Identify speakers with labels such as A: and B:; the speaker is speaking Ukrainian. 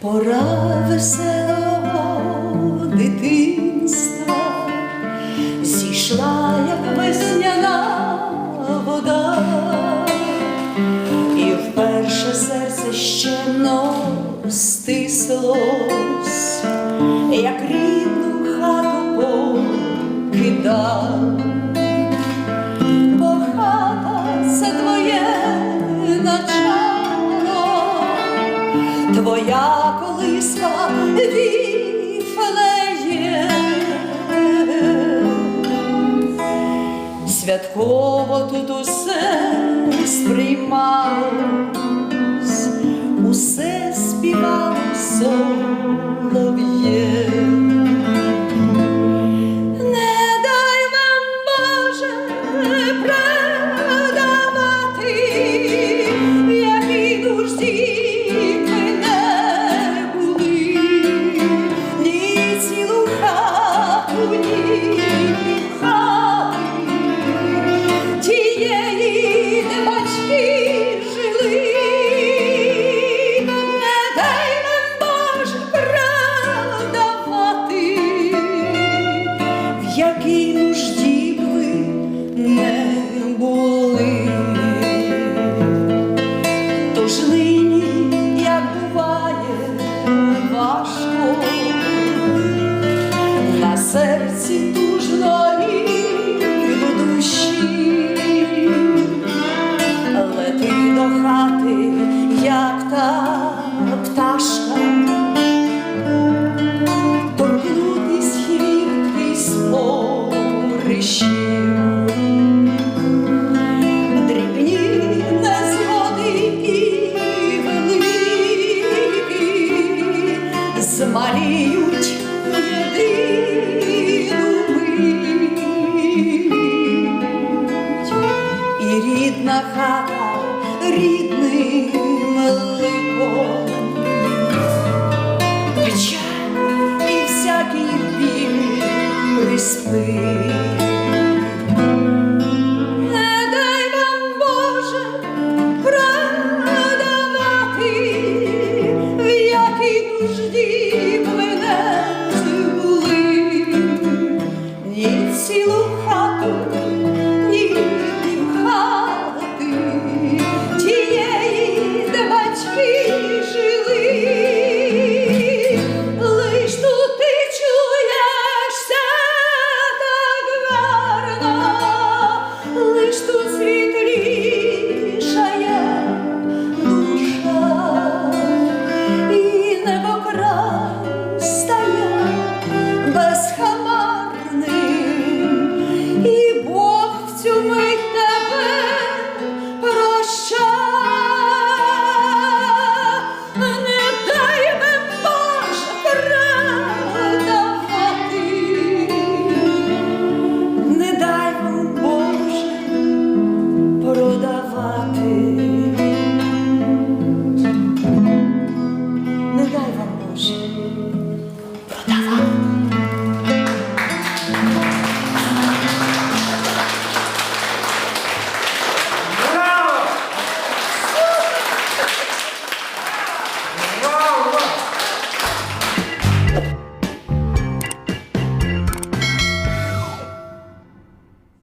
A: пора веселого дитинства, зійшла, як весняна вода, і вперше серце ще стислось, як Христа віфлеє. Святково тут усе сприймалось, усе співалося. змаліють єдину мить. І рідна хата рідним ликом жди.